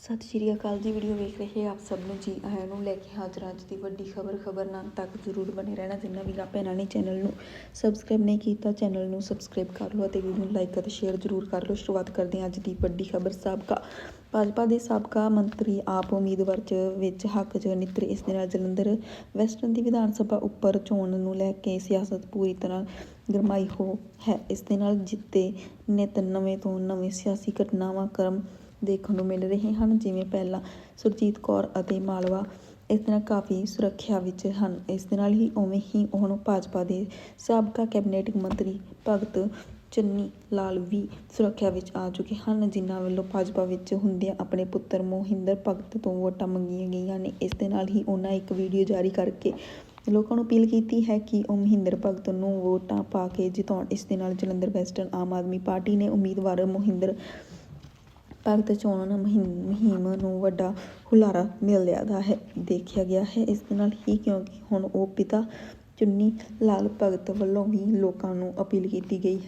ਸਤਿ ਸ਼੍ਰੀ ਅਕਾਲ ਜੀ, ਵੀਡੀਓ ਵੇਖ ਰਹੇ ਆਪ ਸਭ ਨੂੰ ਜੀ, ਆਇਆਂ ਨੂੰ ਲੈ ਕੇ ਹਾਜ਼ਰ ਅੱਜ ਦੀ ਵੱਡੀ ਖਬਰ ਖਬਰ ਨਾਲ ਤੱਕ ਜ਼ਰੂਰ ਬਣੇ ਰਹਿਣਾ, ਜਿੰਨਾ ਵੀ ਭੈਣਾਂ ਨੇ ਚੈਨਲ ਨੂੰ ਸਬਸਕ੍ਰਾਈਬ ਨਹੀਂ ਕੀਤਾ, ਚੈਨਲ ਨੂੰ ਸਬਸਕ੍ਰਾਈਬ ਕਰ ਲਓ ਅਤੇ ਵੀਡੀਓ ਨੂੰ ਲਾਈਕ ਅਤੇ ਸ਼ੇਅਰ ਜ਼ਰੂਰ ਕਰ ਲਓ। ਸ਼ੁਰੂਆਤ ਕਰਦੇ ਹਾਂ ਅੱਜ ਦੀ ਵੱਡੀ ਖਬਰ, ਸਾਬਕਾ ਭਾਜਪਾ ਦੇ ਸਾਬਕਾ ਮੰਤਰੀ, ਆਪ ਉਮੀਦਵਾਰ ਚ ਵਿੱਚ ਹੱਕ ਚ ਨਿੱਤਰ ਇਸ ਦੇ ਨਾਲ ਜਲੰਧਰ ਵੈਸਟਰਨ ਦੀ ਵਿਧਾਨ ਸਭਾ ਉੱਪਰ ਚੋਣ ਨੂੰ ਲੈ ਕੇ ਸਿਆਸਤ ਪੂਰੀ ਤਰ੍ਹਾਂ ਗਰਮਾਈ ਹੋ ਹੈ। ਇਸ ਦੇ ਨਾਲ ਜਿੱਤੇ ਨਿਤ ਨਵੇਂ ਤੋਂ ਨਵੇਂ ਸਿਆਸੀ ਘਟਨਾਵਾਂ, ਕਰਮ ਦੇਖਣ ਨੂੰ ਮਿਲ ਰਹੇ ਹਨ, ਜਿਵੇਂ ਪਹਿਲਾਂ ਸੁਰਜੀਤ ਕੌਰ ਅਤੇ ਮਾਲਵਾ ਇਸ ਤਰ੍ਹਾਂ ਕਾਫੀ ਸੁਰੱਖਿਆ ਵਿੱਚ ਹਨ। ਇਸ ਦੇ ਨਾਲ ਹੀ ਉਵੇਂ ਹੀ ਹੁਣ ਭਾਜਪਾ ਦੇ ਸਾਬਕਾ ਕੈਬਨਿਟ ਮੰਤਰੀ ਭਗਤ ਚੰਨੀ ਲਾਲ ਵੀ ਸੁਰੱਖਿਆ ਵਿੱਚ ਆ ਚੁੱਕੇ ਹਨ, ਜਿਨ੍ਹਾਂ ਵੱਲੋਂ ਭਾਜਪਾ ਵਿੱਚ ਹੁੰਦਿਆਂ ਆਪਣੇ ਪੁੱਤਰ ਮੋਹਿੰਦਰ ਭਗਤ ਤੋਂ ਵੋਟਾਂ ਮੰਗੀਆਂ ਗਈਆਂ ਨੇ। ਇਸ ਦੇ ਨਾਲ ਹੀ ਉਹਨਾਂ ਇੱਕ ਵੀਡੀਓ ਜਾਰੀ ਕਰਕੇ ਲੋਕਾਂ ਨੂੰ ਅਪੀਲ ਕੀਤੀ ਹੈ ਕਿ ਉਹ ਮਹਿੰਦਰ ਭਗਤ ਨੂੰ ਵੋਟਾਂ ਪਾ ਕੇ ਜਿਤਾਉਣ। ਇਸ ਦੇ ਨਾਲ ਜਲੰਧਰ ਵੈਸਟਰਨ ਆਮ ਆਦਮੀ ਪਾਰਟੀ ਨੇ ਉਮੀਦਵਾਰ ਮੋਹਿੰਦਰ ਭਗਤ ਚੋਣ ਮੁਹਿੰਮ ਮੁਹਿੰਮ ਨੂੰ ਵੱਡਾ ਹੁਲਾਰਾ ਮਿਲਿਆ ਦਾ ਹੈ, ਦੇਖਿਆ ਗਿਆ ਹੈ। ਇਸ ਦੇ ਨਾਲ ਹੀ ਕਿਉਂਕਿ ਹੁਣ ਉਹ ਪਿਤਾ ਚੁੰਨੀ ਲਾਲ ਭਗਤ ਵੱਲੋਂ ਵੀ ਲੋਕਾਂ ਨੂੰ ਅਪੀਲ ਕੀਤੀ ਗਈ ਹੈ।